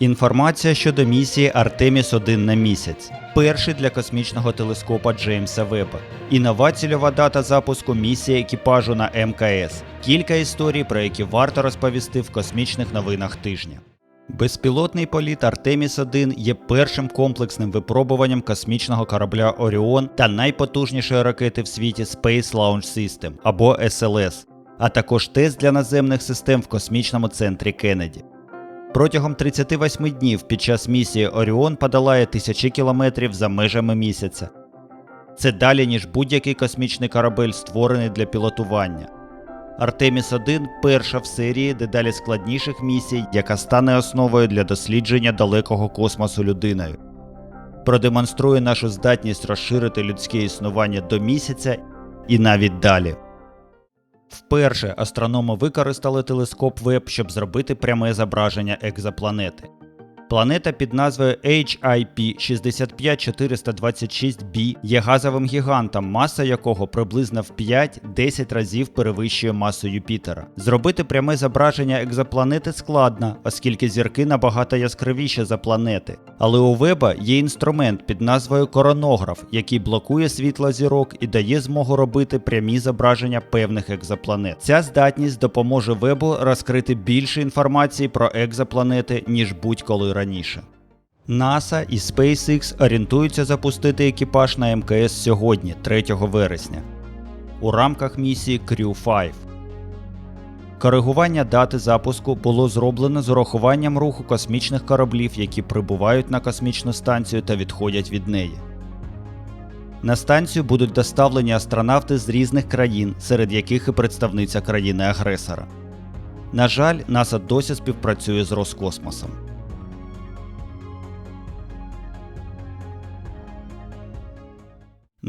Інформація щодо місії Артеміс 1 на місяць. Перший для космічного телескопа Джеймса Веба. І нова цільова дата запуску місії екіпажу на МКС. Кілька історій, про які варто розповісти в космічних новинах тижня. Безпілотний політ Артеміс 1 є першим комплексним випробуванням космічного корабля Оріон та найпотужнішої ракети в світі Space Launch System або SLS, а також тест для наземних систем в космічному центрі Кеннеді. Протягом 38 днів під час місії Оріон подолає тисячі кілометрів за межами місяця. Це далі, ніж будь-який космічний корабель, створений для пілотування. Артеміс 1 перша в серії дедалі складніших місій, яка стане основою для дослідження далекого космосу людиною. Продемонструє нашу здатність розширити людське існування до місяця і навіть далі. Вперше астрономи використали телескоп Веб, щоб зробити пряме зображення екзопланети. Планета під назвою HIP 65426b є газовим гігантом, маса якого приблизно в 5-10 разів перевищує масу Юпітера. Зробити пряме зображення екзопланети складно, оскільки зірки набагато яскравіші за планети. Але у Веба є інструмент під назвою коронограф, який блокує світло зірок і дає змогу робити прямі зображення певних екзопланет. Ця здатність допоможе Вебу розкрити більше інформації про екзопланети, ніж будь-коли раніше. NASA і SpaceX орієнтуються запустити екіпаж на МКС сьогодні, 3 вересня, у рамках місії Crew 5. Коригування дати запуску було зроблено з урахуванням руху космічних кораблів, які прибувають на космічну станцію та відходять від неї. На станцію будуть доставлені астронавти з різних країн, серед яких і представниця країни-агресора. На жаль, НАСА досі співпрацює з Роскосмосом.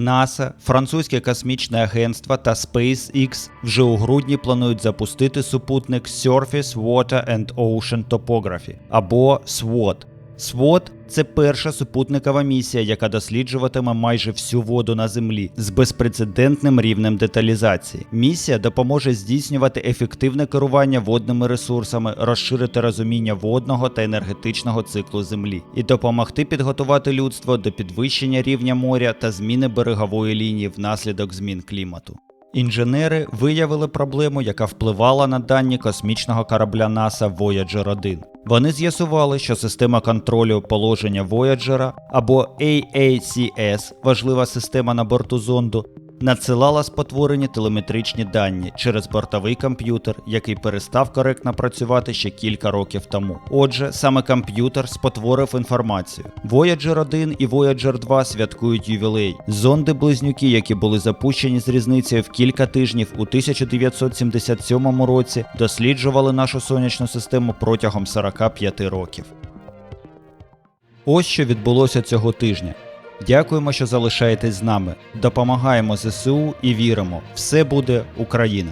НАСА, французьке космічне агентство та SpaceX вже у грудні планують запустити супутник Surface Water and Ocean Topography або SWOT. SWOT – це перша супутникова місія, яка досліджуватиме майже всю воду на землі з безпрецедентним рівнем деталізації. Місія допоможе здійснювати ефективне керування водними ресурсами, розширити розуміння водного та енергетичного циклу землі і допомогти підготувати людство до підвищення рівня моря та зміни берегової лінії внаслідок змін клімату. Інженери виявили проблему, яка впливала на дані космічного корабля NASA Voyager 1. Вони з'ясували, що система контролю положення Voyager або AACS, важлива система на борту зонду, надсилала спотворені телеметричні дані через бортовий комп'ютер, який перестав коректно працювати ще кілька років тому. Отже, саме комп'ютер спотворив інформацію. Voyager 1 і Voyager 2 святкують ювілей. Зонди-близнюки, які були запущені з різницею в кілька тижнів у 1977 році, досліджували нашу сонячну систему протягом 45 років. Ось що відбулося цього тижня. Дякуємо, що залишаєтесь з нами. Допомагаємо ЗСУ і віримо, все буде Україна.